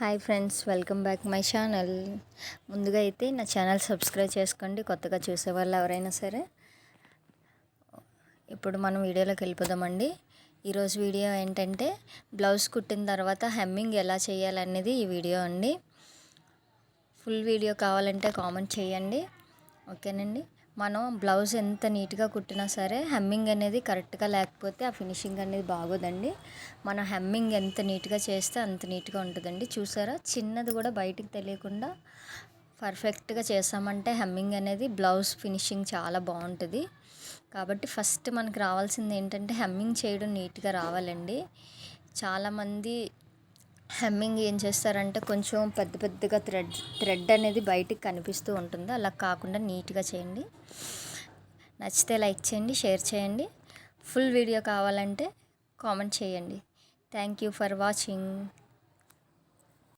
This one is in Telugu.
Hi friends welcome back my channel. ముందుగా అయితే నా ఛానల్ సబ్స్క్రైబ్ చేసుకోండి కొత్తగా చూసే వాళ్ళు ఎవరైనా సరే. ఇప్పుడు మనం వీడియోలోకి వెళ్ళిపోదామండి. ఈరోజు వీడియో ఏంటంటే బ్లౌజ్ కుట్టిన తర్వాత హెమ్మింగ్ ఎలా చేయాలనేది ఈ వీడియో అండి. ఫుల్ వీడియో కావాలంటే కామెంట్ చేయండి. ఓకేనండి? మనం బ్లౌజ్ ఎంత నీట్గా కుట్టినా సరే హెమ్మింగ్ అనేది కరెక్ట్గా లేకపోతే ఆ ఫినిషింగ్ అనేది బాగోదండి. మనం హెమ్మింగ్ ఎంత నీట్గా చేస్తే అంత నీట్గా ఉంటుందండి. చూసారా? చిన్నది కూడా బయటికి తెలియకుండా పర్ఫెక్ట్గా చేసామంటే హెమ్మింగ్ అనేది బ్లౌజ్ ఫినిషింగ్ చాలా బాగుంటుంది. కాబట్టి ఫస్ట్ మనకు రావాల్సింది ఏంటంటే హెమ్మింగ్ చేయడం నీట్గా రావాలండి. చాలామంది హెమ్మింగ్ ఏం చేస్తారంటే కొంచెం పెద్ద పెద్దగా థ్రెడ్ థ్రెడ్ అనేది బయటికి కనిపిస్తూ ఉంటుంది. అలా కాకుండా నీట్గా చేయండి. నచ్చితే లైక్ చేయండి షేర్ చేయండి. ఫుల్ వీడియో కావాలంటే కామెంట్ చేయండి. Thank you for watching.